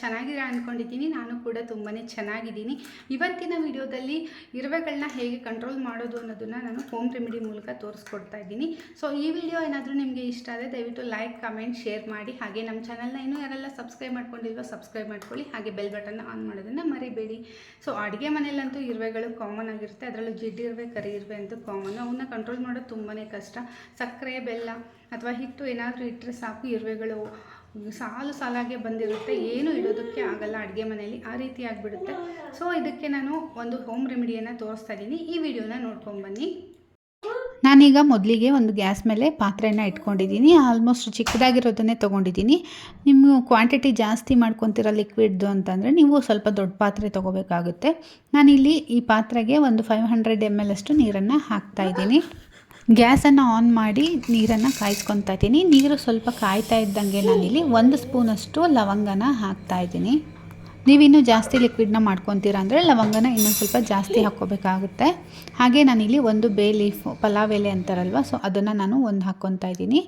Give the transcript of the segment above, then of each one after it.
ಚೆನ್ನಾಗಿರ ಅಂದ್ಕೊಂಡಿದ್ದೀನಿ ನಾನು ಕೂಡ ತುಂಬಾ ಚೆನ್ನಾಗಿದ್ದೀನಿ. ಇವತ್ತಿನ ವಿಡಿಯೋದಲ್ಲಿ ಇರುವೆಗಳನ್ನ ಹೇಗೆ ಕಂಟ್ರೋಲ್ ಮಾಡೋದು ಅನ್ನೋದನ್ನು ನಾನು ಹೋಮ್ ರೆಮಿಡಿ ಮೂಲಕ ತೋರಿಸ್ಕೊಡ್ತಾ ಇದ್ದೀನಿ. ಸೊ ಈ ವಿಡಿಯೋ ಏನಾದರೂ ನಿಮಗೆ ಇಷ್ಟ ಆದರೆ ದಯವಿಟ್ಟು ಲೈಕ್ ಕಮೆಂಟ್ ಶೇರ್ ಮಾಡಿ. ಹಾಗೆ ನಮ್ಮ ಚಾನಲ್ನ ಇನ್ನೂ ಯಾರೆಲ್ಲ ಸಬ್ಸ್ಕ್ರೈಬ್ ಮಾಡ್ಕೊಂಡಿಲ್ವೋ ಸಬ್ಸ್ಕ್ರೈಬ್ ಮಾಡ್ಕೊಳ್ಳಿ. ಹಾಗೆ ಬೆಲ್ ಬಟನ್ನ ಆನ್ ಮಾಡೋದನ್ನು ಮರಿಬೇಡಿ. ಸೊ ಅಡುಗೆ ಮನೆಯಲ್ಲಂತೂ ಇರುವೆಗಳು ಕಾಮನ್ ಆಗಿರುತ್ತೆ. ಅದರಲ್ಲೂ ಜಿಡ್ಡು ಇರುವೆ, ಕರಿ ಇರುವೆ ಅಂತೂ ಕಾಮನ್ ಅವನ್ನ ಕಂಟ್ರೋಲ್ ಮಾಡೋದು ತುಂಬಾ ಕಷ್ಟ. ಸಕ್ಕರೆ, ಬೆಲ್ಲ ಅಥವಾ ಹಿಟ್ಟು ಏನಾದರೂ ಇಟ್ಟರೆ ಸಾಕು ಇರುವೆಗಳು. ಸಾಲು ಸಾಲಾಗೆ ಬಂದಿರುತ್ತೆ, ಏನು ಇಡೋದಕ್ಕೆ ಆಗಲ್ಲ ಅಡುಗೆ ಮನೆಯಲ್ಲಿ, ಆ ರೀತಿ ಆಗಿಬಿಡುತ್ತೆ. ಸೊ ಇದಕ್ಕೆ ನಾನು ಒಂದು ಹೋಮ್ ರೆಮಿಡಿಯನ್ನು ತೋರಿಸ್ತಾ ಇದ್ದೀನಿ. ಈ ವಿಡಿಯೋನ ನೋಡ್ಕೊಂಬನ್ನಿ ನಾನೀಗ ಮೊದಲಿಗೆ ಒಂದು ಗ್ಯಾಸ್ ಮೇಲೆ ಪಾತ್ರೆನ ಇಟ್ಕೊಂಡಿದ್ದೀನಿ. ಆಲ್ಮೋಸ್ಟ್ ಚಿಕ್ಕದಾಗಿರೋದನ್ನೇ ತೊಗೊಂಡಿದ್ದೀನಿ. ನಿಮ್ಮ ಕ್ವಾಂಟಿಟಿ ಜಾಸ್ತಿ ಮಾಡ್ಕೊತಿರೋ ಲಿಕ್ವಿಡ್ದು ಅಂತಂದರೆ ನೀವು ಸ್ವಲ್ಪ ದೊಡ್ಡ ಪಾತ್ರೆ ತೊಗೋಬೇಕಾಗುತ್ತೆ. ನಾನಿಲ್ಲಿ ಈ ಪಾತ್ರೆಗೆ ಒಂದು ಫೈವ್ ಹಂಡ್ರೆಡ್ ಎಂ ಎಲ್ ಅಷ್ಟು ನೀರನ್ನು ಹಾಕ್ತಾ ಇದ್ದೀನಿ. ಗ್ಯಾಸನ್ನು ಆನ್ ಮಾಡಿ ನೀರನ್ನು ಕಾಯಿಸ್ಕೊತಾ ಇದ್ದೀನಿ. ನೀರು ಸ್ವಲ್ಪ ಕಾಯ್ತಾ ಇದ್ದಂಗೆ ನಾನಿಲ್ಲಿ ಒಂದು ಸ್ಪೂನಷ್ಟು ಲವಂಗನ ಹಾಕ್ತಾ ಇದ್ದೀನಿ. ನೀವಿನ್ನೂ ಜಾಸ್ತಿ ಲಿಕ್ವಿಡ್ನ ಮಾಡ್ಕೊತೀರ ಅಂದರೆ ಲವಂಗನ ಇನ್ನೊಂದು ಸ್ವಲ್ಪ ಜಾಸ್ತಿ ಹಾಕ್ಕೋಬೇಕಾಗುತ್ತೆ. ಹಾಗೆ ನಾನಿಲ್ಲಿ ಒಂದು ಬೇ ಲೀಫ್, ಪಲಾವ್ ಎಲೆ ಅಂತಾರಲ್ವ, ಸೊ ಅದನ್ನು ನಾನು ಒಂದು ಹಾಕ್ಕೊತಾ ಇದ್ದೀನಿ.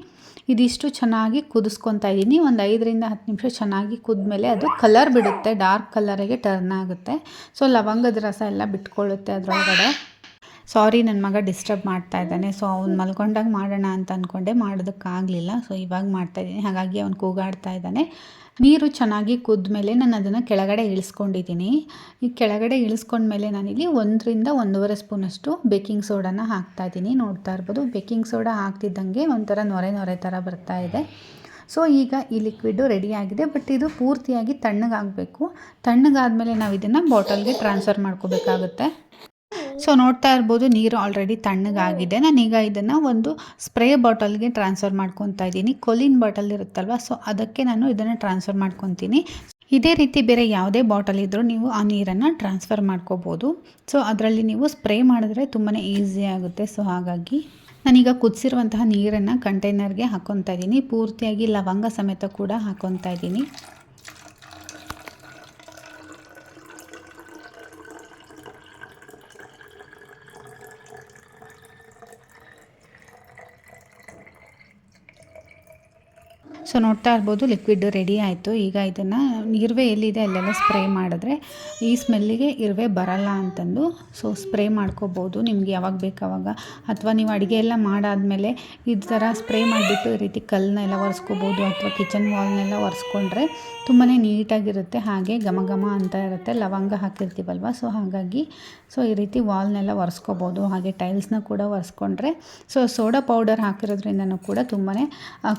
ಇದಿಷ್ಟು ಚೆನ್ನಾಗಿ ಕುದಿಸ್ಕೊತಾ ಇದ್ದೀನಿ. ಒಂದು ಐದರಿಂದ ಹತ್ತು ನಿಮಿಷ ಚೆನ್ನಾಗಿ ಕುದ್ಮೇಲೆ ಅದು ಕಲರ್ ಬಿಡುತ್ತೆ ಡಾರ್ಕ್ ಕಲರಿಗೆ ಟರ್ನ್ ಆಗುತ್ತೆ. ಸೊ ಲವಂಗದ ರಸ ಎಲ್ಲ ಬಿಟ್ಕೊಳ್ಳುತ್ತೆ ಅದರೊಳಗಡೆ. ಸಾರಿ ನನ್ನ ಮಗ ಡಿಸ್ಟರ್ಬ್ ಮಾಡ್ತಾ ಇದ್ದಾನೆ, ಸೊ ಅವ್ನು ಮಲ್ಕೊಂಡಾಗ ಮಾಡೋಣ ಅಂತ ಅಂದ್ಕೊಂಡೆ ಮಾಡೋದಕ್ಕಾಗಲಿಲ್ಲ. ಸೊ ಇವಾಗ ಮಾಡ್ತಾ ಇದ್ದೀನಿ. ಹಾಗಾಗಿ ಅವ್ನು ಕೂಗಾಡ್ತಾ ಇದ್ದಾನೆ. ನೀರು ಚೆನ್ನಾಗಿ ಕುದ್ಮೇಲೆ ನಾನು ಅದನ್ನು ಕೆಳಗಡೆ ಇಳಿಸ್ಕೊಂಡಿದ್ದೀನಿ. ಈ ಕೆಳಗಡೆ ಇಳಿಸ್ಕೊಂಡ್ಮೇಲೆ ನಾನಿಲ್ಲಿ ಒಂದರಿಂದ ಒಂದೂವರೆ ಸ್ಪೂನಷ್ಟು ಬೇಕಿಂಗ್ ಸೋಡಾನ ಹಾಕ್ತಾ ಇದ್ದೀನಿ. ನೋಡ್ತಾ ಇರ್ಬೋದು, ಬೇಕಿಂಗ್ ಸೋಡಾ ಹಾಕ್ತಿದ್ದಂಗೆ ಒಂಥರ ನೊರೆ ನೊರೆ ಥರ ಬರ್ತಾ ಇದೆ. ಸೊ ಈಗ ಈ ಲಿಕ್ವಿಡು ರೆಡಿಯಾಗಿದೆ ಬಟ್ ಇದು ಪೂರ್ತಿಯಾಗಿ ತಣ್ಣಗಾಗಬೇಕು. ತಣ್ಣಗಾದಮೇಲೆ ನಾವು ಇದನ್ನು ಬಾಟಲ್ಗೆ ಟ್ರಾನ್ಸ್ಫರ್ ಮಾಡ್ಕೋಬೇಕಾಗುತ್ತೆ. ಸೊ ನೋಡ್ತಾ ಇರ್ಬೋದು, ನೀರು ಆಲ್ರೆಡಿ ತಣ್ಣಗಾಗಿದೆ. ನಾನೀಗ ಇದನ್ನು ಒಂದು ಸ್ಪ್ರೇ ಬಾಟಲ್ಗೆ ಟ್ರಾನ್ಸ್ಫರ್ ಮಾಡ್ಕೊತಾ ಇದ್ದೀನಿ. ಕೊಲಿನ್ ಬಾಟಲ್ ಇರುತ್ತಲ್ವ? ಸೊ ಅದಕ್ಕೆ ನಾನು ಇದನ್ನು ಟ್ರಾನ್ಸ್ಫರ್ ಮಾಡ್ಕೊತೀನಿ. ಇದೇ ರೀತಿ ಬೇರೆ ಯಾವುದೇ ಬಾಟಲ್ ಇದ್ದರೂ ನೀವು ಆ ನೀರನ್ನು ಟ್ರಾನ್ಸ್ಫರ್ ಮಾಡ್ಕೋಬೋದು. ಸೊ ಅದರಲ್ಲಿ ನೀವು ಸ್ಪ್ರೇ ಮಾಡಿದ್ರೆ ತುಂಬಾ ಈಸಿ ಆಗುತ್ತೆ. ಸೊ ಹಾಗಾಗಿ ನಾನೀಗ ಕುದಿಸಿರುವಂತಹ ನೀರನ್ನು ಕಂಟೈನರ್ಗೆ ಹಾಕೊತಾ ಇದ್ದೀನಿ. ಪೂರ್ತಿಯಾಗಿ ಲವಂಗ ಸಮೇತ ಕೂಡ ಹಾಕೊತಾ ಇದ್ದೀನಿ. ಸೊ ನೋಡ್ತಾ ಇರ್ಬೋದು ಲಿಕ್ವಿಡ್ ರೆಡಿ ಆಯಿತು. ಈಗ ಇದನ್ನು ಇರುವೆ ಎಲ್ಲಿದೆ ಅಲ್ಲೆಲ್ಲ ಸ್ಪ್ರೇ ಮಾಡಿದ್ರೆ ಈ ಸ್ಮೆಲ್ಲಿಗೆ ಇರುವೆ ಬರಲ್ಲ ಅಂತಂದು ಸೊ ಸ್ಪ್ರೇ ಮಾಡ್ಕೋಬೋದು. ನಿಮ್ಗೆ ಯಾವಾಗ ಬೇಕು ಅವಾಗ ಅಥವಾ ನೀವು ಅಡುಗೆ ಎಲ್ಲ ಮಾಡಾದಮೇಲೆ ಈ ಥರ ಸ್ಪ್ರೇ ಮಾಡಿಬಿಟ್ಟು ಈ ರೀತಿ ಕಲ್ಲನ್ನೆಲ್ಲ ಒರೆಸ್ಕೋಬೋದು ಅಥವಾ ಕಿಚನ್ ವಾಲ್ನೆಲ್ಲ ಒರೆಸ್ಕೊಂಡ್ರೆ ತುಂಬಾ ನೀಟಾಗಿರುತ್ತೆ. ಹಾಗೆ ಘಮ ಘಮ ಅಂತ ಇರುತ್ತೆ. ಲವಂಗ ಹಾಕಿರ್ತೀವಲ್ವ? ಸೊ ಹಾಗಾಗಿ ಸೊ ಈ ರೀತಿ ವಾಲ್ನೆಲ್ಲ ಒರೆಸ್ಕೋಬೋದು. ಹಾಗೆ ಟೈಲ್ಸ್ನ ಕೂಡ ಒರೆಸ್ಕೊಂಡ್ರೆ ಸೊ ಸೋಡಾ ಪೌಡರ್ ಹಾಕಿರೋದ್ರಿಂದನೂ ಕೂಡ ತುಂಬಾ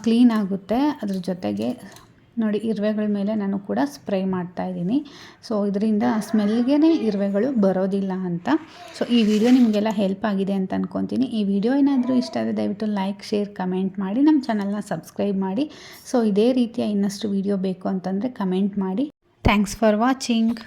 ಕ್ಲೀನ್ ಆಗುತ್ತೆ. ಅದ್ರ ಜೊತೆಗೆ ನೋಡಿ ಇರುವೆಗಳ ಮೇಲೆ ನಾನು ಕೂಡ ಸ್ಪ್ರೇ ಮಾಡ್ತಾ ಇದ್ದೀನಿ. ಸೊ ಇದರಿಂದ ಸ್ಮೆಲ್ಗೆ ಇರುವೆಗಳು ಬರೋದಿಲ್ಲ ಅಂತ. ಸೊ ಈ ವಿಡಿಯೋ ನಿಮಗೆಲ್ಲ ಹೆಲ್ಪ್ ಆಗಿದೆ ಅಂತ ಅಂದ್ಕೊತೀನಿ ಈ ವಿಡಿಯೋ ಏನಾದರೂ ಇಷ್ಟ ಆದರೆ ದಯವಿಟ್ಟು ಲೈಕ್, ಶೇರ್, ಕಮೆಂಟ್ ಮಾಡಿ, ನಮ್ಮ ಚಾನಲ್ನ ಸಬ್ಸ್ಕ್ರೈಬ್ ಮಾಡಿ. ಸೊ ಇದೇ ರೀತಿಯ ಇನ್ನಷ್ಟು ವಿಡಿಯೋ ಬೇಕು ಅಂತಂದರೆ ಕಮೆಂಟ್ ಮಾಡಿ. Thanks for watching